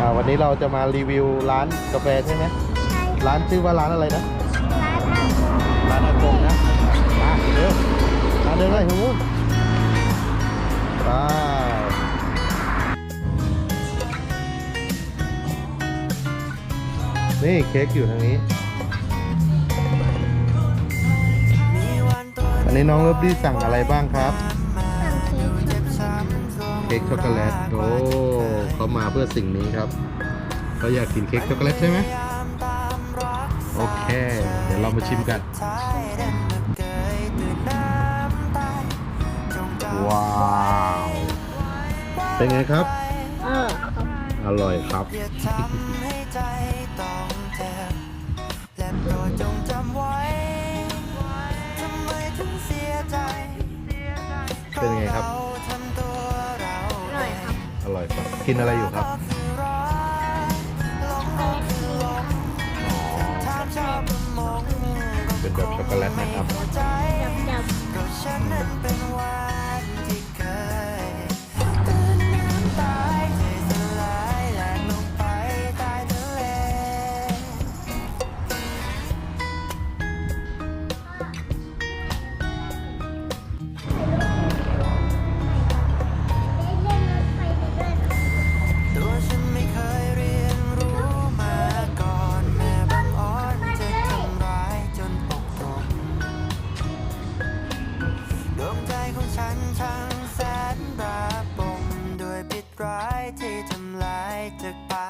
อ่าวันนี้เราจะมารีวิวร้านกาแฟใช่ไหมใช่ร้านชื่อว่าร้านอะไรนะร้านอาหารร้านอากงนะมาเร็วมาเดินเลยหูไปนี่เค้กอยู่ทางนี้ อันนี้น้องเลิฟดี้สั่งอะไรบ้างครับสั่งเค้กช็อกโกแลตเค้กช็อกโกแลตโอ้เขามาเพื่อสิ่งนี้ครับเขาอยากกินเค้กช็อกโกแลตใช่ไหมโอเค เดี๋ยวเรามาชิมกัน ว้าว เป็นไงครับเออครับอร่อยครับเป็นไงครับอร่อยค อร่อยครับกินอะไรอยู่ครับเป็นแบบช็อกโกแลตนะครับ ของฉันช่างแสนระบมด้วยผิดร้ายที่ทำลายจากปา